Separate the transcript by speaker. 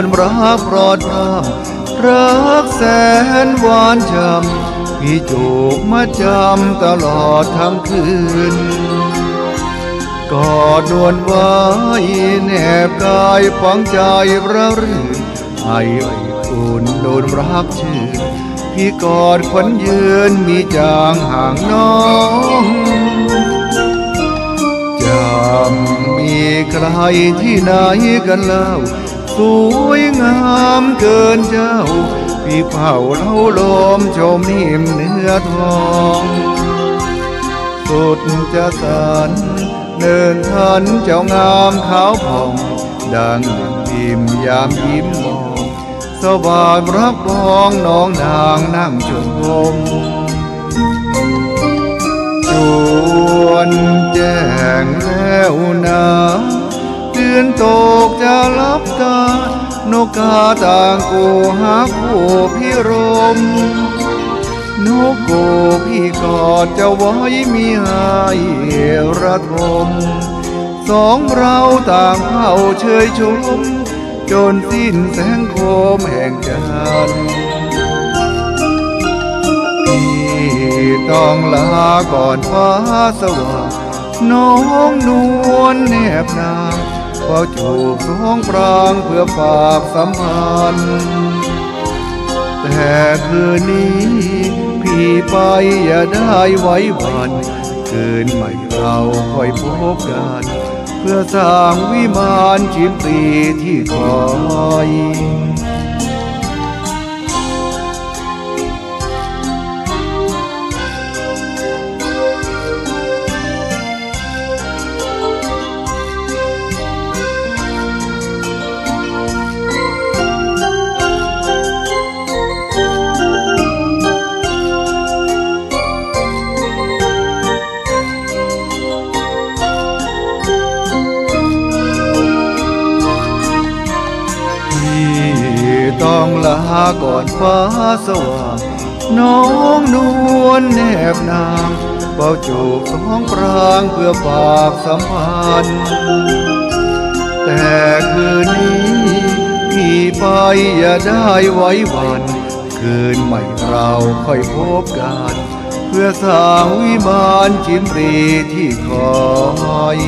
Speaker 1: อนรักปลอดรามรักแสนหวานจำพี่จูบมาจำตลอดทั้งคืนกอดนวลไว้แนบกายฝังใจระรื่นไออุ่นโดนรักชื่นพี่กอดขวัญยืนมีจางห่างน้องจำมีใครที่ไหนกันเล่า วยงามเกินเจ้า พี่เผาเล่าลมชมนิ่มเนื้อทองสุดจะสันเนินทันเจ้างามขาวผ่อง ดังพิมยามยิ้มมองสว่างรักพองน้องนางนั่งชมจวนแจ้งแล้วนะ เดือนตกจะลับตานกกาต่างกูหาคู่พี่รม นกโกพี่กอดจะไว้มีให้ระทมสองเราต่างเข้าเชยชม จนสิ้นแสงโคมแห่งจันทร์พี่ต้องลาก่อนฟ้าสว่างน้องนวลแนบนาง เฝ้าจูบสองปรางเพื่อฝากสัมพันธ์แต่คืนนี้พี่ไปอย่าได้ไว้วัน คืนใหม่เราค่อยพบกัน เพื่อสร้างวิมานชิมปีที่คอย องลาก่อนฟ้าสว่างน้องนวลแนบนางเป่าจูบสองปรางเพื่อฝากสัมพันธ์ แต่คืนนี้พี่ไปอย่าได้ไว้วัน คืนใหม่เราค่อยพบกัน เพื่อสร้างวิมานชิมรีที่คอย